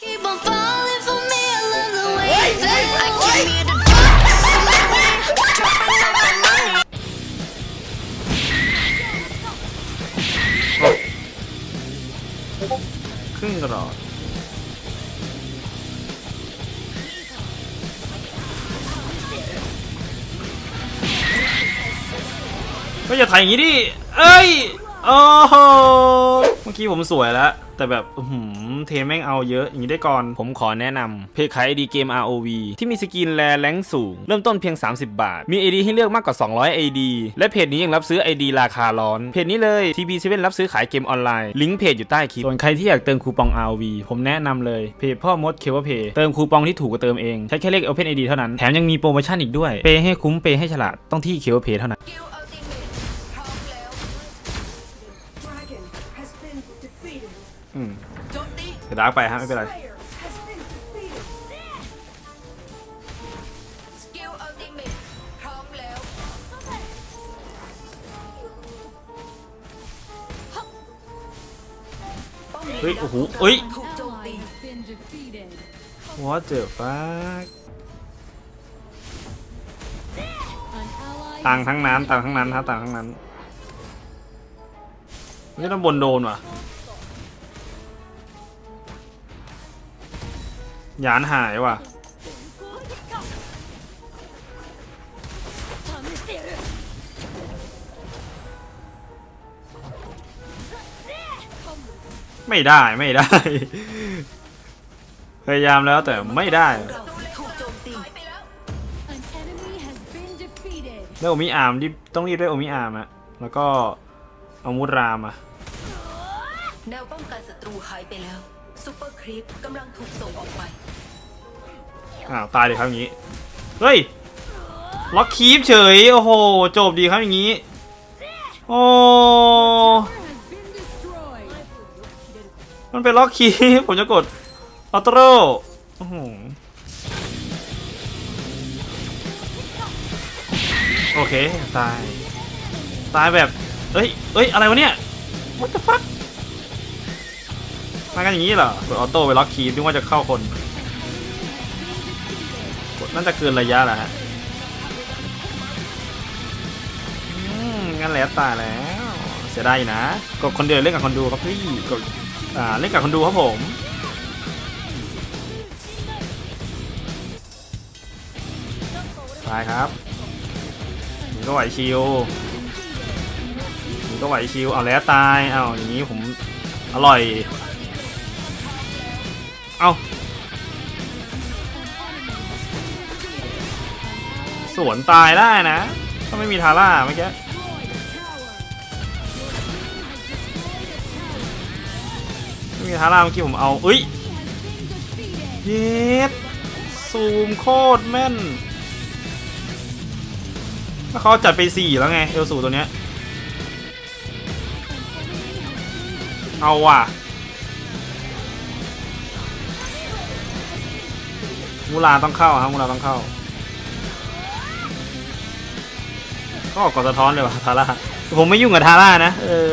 Keep on falling for me, I love the way you say I came here to drop some money, dropping all my money. ครึ่งกรอดก็อย่าถ่ายอย่างนี้ดิเอ้ยโอ้โหเมื่อกี้ผมสวยแล้ว แต่แบบหือเทแม่งเอาเยอะอย่างนี้ได้ก่อน ผมขอแนะนำเพจขาย AD เกม ROV ที่มีสกินแลแรงสูง เริ่มต้นเพียง 30 บาท มี AD ให้เลือกมากกว่า 200 AD และเพจนี้ยังรับซื้อ ID ราคาร้อน เพจนี้เลย TP7 รับซื้อขายเกมออนไลน์ ลิงก์เพจอยู่ใต้คลิป ส่วนใครที่อยากเติมคูปอง ROV ผมแนะนำเลยเพจพ่อมดเคเวเพย์เติมคูปองที่ถูกกว่าเติมเอง ใช้แค่เลข Open ID เท่านั้น แถมยังมีโปรโมชั่นอีกด้วย เปย์ให้คุ้ม เปย์ให้ฉลาด ต้องที่เคเวเพย์เท่านั้น อืมโจมตีเดี๋ยวดาร์กไปฮะไม่เป็นไร Player has been defeated. Skill ultimate พร้อมแล้วเฮ้ย โอ้โหเอ้ยถูกโจมตี been defeated. What the fuck An ally ต่างทั้งนั้นต่างทั้งนั้นครับต่างทั้งนั้น นี่ต้องบนโดนว่ะ ยานหายว่ะ ไม่ได้ไม่ได้ พยายามแล้วแต่ไม่ได้เราถูกโจมตี An enemy has been defeated. แล้วโอมิอาร์มที่ต้องรีบด้วยโอมิอาร์มอะแล้วก็เอามุดรามอะแนวป้องกันศัตรูหายไปแล้วซูเปอร์ครีปกำลังถูกส่งออกไป อ้าวตายเลยครับอย่างนี้ เฮ้ย ล็อกคีปเฉย โอ้โห จบดีครับอย่างนี้ โอ้ มันเป็นล็อกคีปผมจะกดออโต้โอ้โหโอเค ตาย ตายแบบ เอ้ย เอ้ย อะไรวะเนี่ย what the fuck มากันอย่างนี้เหรอกดออโต้ไปล็อกคีปนึกว่าจะเข้าคน น่าจะเกินระยะแหละฮะอืมงั้นแหล้วตายแล้ว เสียดายนะกดคนเดียวเล่นกับคนดูครับพี่กดอ่าเล่นกับคนดูครับผมตายครับนี่ก็ไหวชิวนี่ก็ไหวชิวเอาแล้วตายเอาอย่างนี้ผมอร่อย เอา วนตายได้นะ ถ้าไม่มีทาร่าเมื่อกี้ไม่มีทาร่าเมื่อกี้ผมเอาเอ้ยเย็ดซูมโคตรแม่นถ้าเขาจัดไปสี่แล้วไงเอลสูตัวเนี้ยเอาว่ะมูลาต้องเข้าครับมูลาต้องเข้า ก็ออกกอดสะท้อนเลยว่ะทาร่าผมไม่ยุ่งกับทาร่านะเออ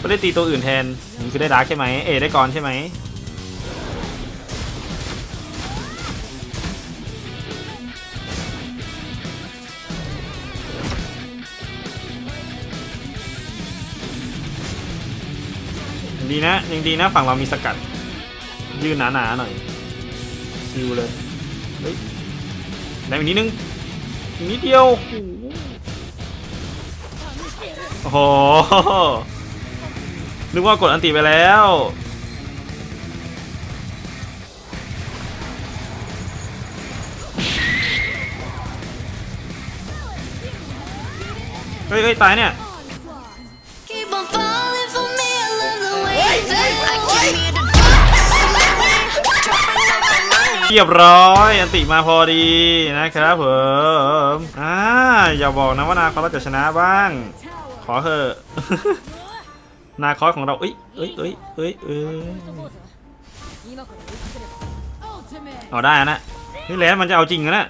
ก็ได้ตีตัวอื่นแทนผมคือได้ดาร์กใช่ไหมเอได้กรใช่ไหมดีนะยังดีนะฝั่งเรามีสกัด ยืนหนาๆหน่อยชิวเลยเฮ้ยได้อีกนิดนึงอีกนิดเดียวโอ้ โห นึกว่ากดอันติไปแล้ว เฮ้ยเฮ้ยตายเนี่ย Keep on falling for me, I love the way you say I came here to drop some money, dropping all my money. เรียบร้อยอันติมาพอดีนะครับผมอ่าอย่าบอกนะว่านาคอสเราจะชนะบ้าง ขอเถอะนาคอสของเราเอ้ยเอ้ยเอ้ยเอ้ยเอ้ยเอาได้นะนี่แหละมันจะเอาจริงนะ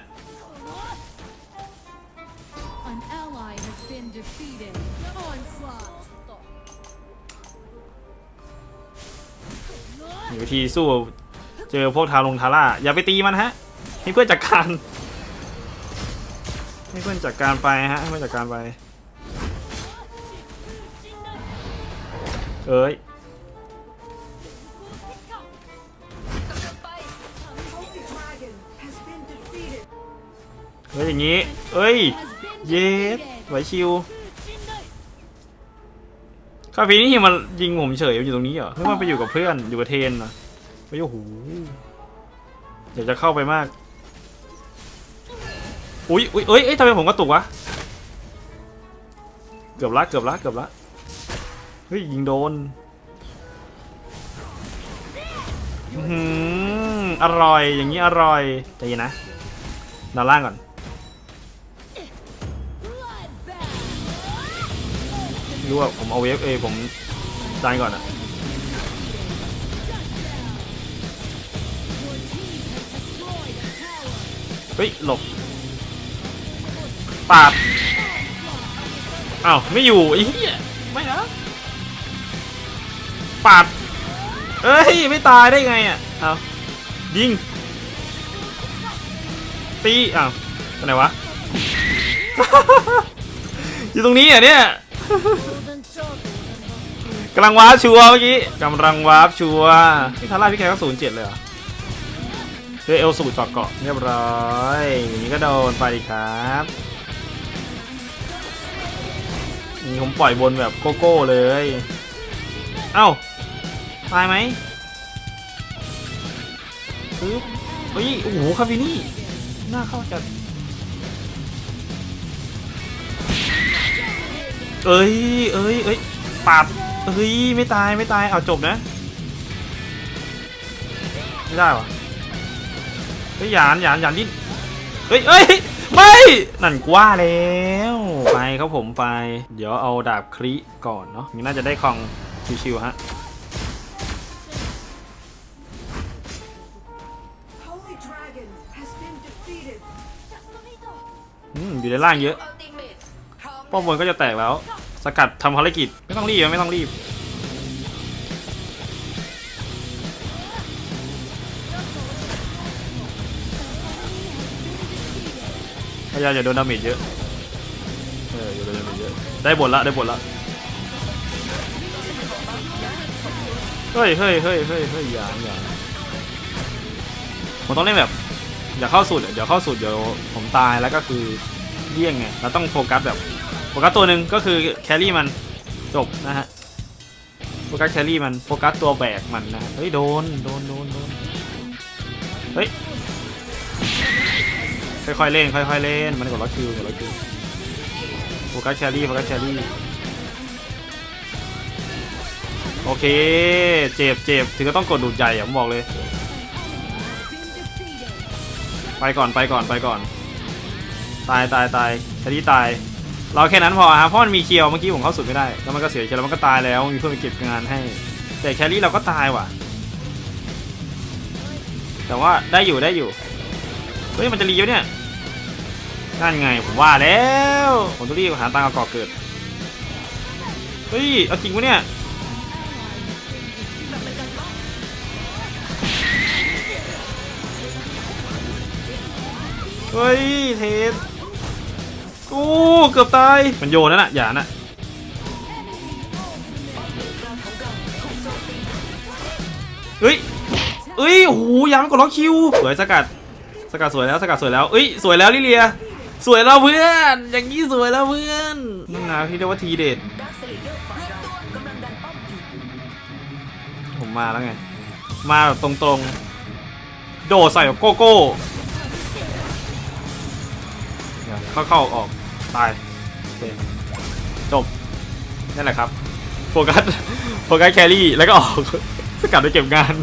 มีวิธีสู้เจอพวกทาลงทาร่า อย่าไปตีมันฮะ ให้เพื่อนจัดการ ให้เพื่อนจัดการไปฮะ ให้เพื่อนจัดการไป เอ้ยเฮ้ยอย่างงี้เอ้ย เย็ดไหวชิวคาฟีนี่มันยิงผมเฉยอยู่ตรงนี้เหรอไม่ว่าไปอยู่กับเพื่อนอยู่กับเทนนะไปโอ้โหอยากจะเข้าไปมาก อุ้ยอุ้ยเอ้ยเอ้ยทำไมผมกระตุกวะ เกือบละเกือบละเกือบละ เฮ้ยยิงโดนอื้อหืออร่อยอย่างนี้อร่อยใจเย็นนะดาวล่างก่อนรู้ว่าผมเอาเวฟเอผมตายก่อนอะเฮ้ยหลบปาดอ้าวไม่อยู่ไอ้เหี้ยไม่นะ ปาดเอ้ย ไม่ตายได้ไงอะ เอายิง ตีอ้าวไปไหนวะ อยู่ตรงนี้เหรอะเนี่ยกำลังวาร์ปชัวร์เมื่อกี้กำลังวาร์ปชัวร์พี่ทาร่าพี่แกก็ศูนย์เจ็ดเลยเหรอเฮ้ยเอลสูตรจอดเกาะเรียบร้อยอย่างนี้ก็โดนไปดิครับนี่ผมปล่อยบนแบบโกโก้เลย เอ้า ตายไหมปึ๊บเฮ้ย โอ้โห คาฟินี่น้าเข้าจัด เอ้ย เอ้ย เอ้ยปาดเฮ้ย ไม่ตาย ไม่ตาย เอาจบนะ ไม่ได้วะเฮ้ยหยานหยานหยานดิ้นเฮ้ยเอ้ย ไม่ นั่นกว่าแล้ว ไปครับผมไป เดี๋ยวเอาดาบคริก่อนเนาะ นี่น่าจะได้คองชิวๆฮะ อืมอยู่ในล่างเยอะ ป้อมบนก็จะแตกแล้ว สกัดทำภารกิจไม่ต้องรีบไม่ต้องรีบ พยายามอย่าโดนดาเมจเยอะ เอออย่าโดนดาเมจเยอะ ได้บทละได้บทละเฮ้ยเฮ้ยเฮ้ยเฮ้ยเฮ้ยอย่าอย่าผมต้องเล่นแบบ อย่าเข้าสุดเดี๋ยวเข้าสุดเดี๋ยวผมตายแล้วก็คือเลี่ยงไงเราต้องโฟกัสแบบโฟกัสตัวหนึ่งก็คือแครี่มันจบนะฮะโฟกัสแครี่มันโฟกัสตัวแบกมันนะเฮ้ยโดนโดนโดนโดนเฮ้ยค่อยๆเล่นค่อยๆเล่นมันกดล็อกคิวกดล็อกคิวโฟกัสแครี่โฟกัสแครี่โอเคเจ็บเจ็บถึงก็ต้องกดดูดใจอ่ผมบอกเลย ไปก่อนไปก่อนไปก่อน ตายตายตายแครี่ตาย เราแค่นั้นพอฮะเพราะมันมีเคียวเมื่อกี้ผมเข้าสุดไม่ได้ แล้วมันก็เสียเคียวแล้วมันก็ตายแล้วมีเพื่อนไปเก็บงานให้ แต่แครี่เราก็ตายว่ะ แต่ว่าได้อยู่ได้อยู่เฮ้ยมันจะรีวเนี่ยนั่นไงผมว่าแล้วผมต้องรีบหาตังค์เอาก่อเกิดเฮ้ยเอาจริงปะเนี่ย ฮ้ยเทสโอ้เกือบตาย มันโยนนั่นน่ะอย่านะเฮ้ยเอ้ยโอ้โหยามนกดล็อกคิว สวยสกัด สกัดสวยแล้วสกัดสวยแล้วเอ้ยสวยแล้วลิเลีย สวยแล้วเพื่อน อย่างนี้สวยแล้วเพื่อนนั่นนะที่เรียกว่าทีเด็ดผมมาแล้วไง มาแบบตรงๆ โดดใส่แบบโกโก้ เข้าเข้าออกตายโอเคจบนั่นแหละครับโฟกัสโฟกัสแครี่แล้วก็ออกสกัดไปเก็บงาน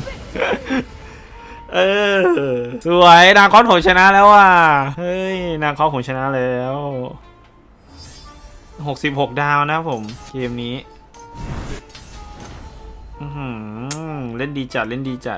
เออสวยนาคอสผมชนะแล้วว่ะเฮ้ยนาคอสผมชนะแล้ว66ดาวนะผมเกมนี้เล่นดีจัดเล่นดีจัด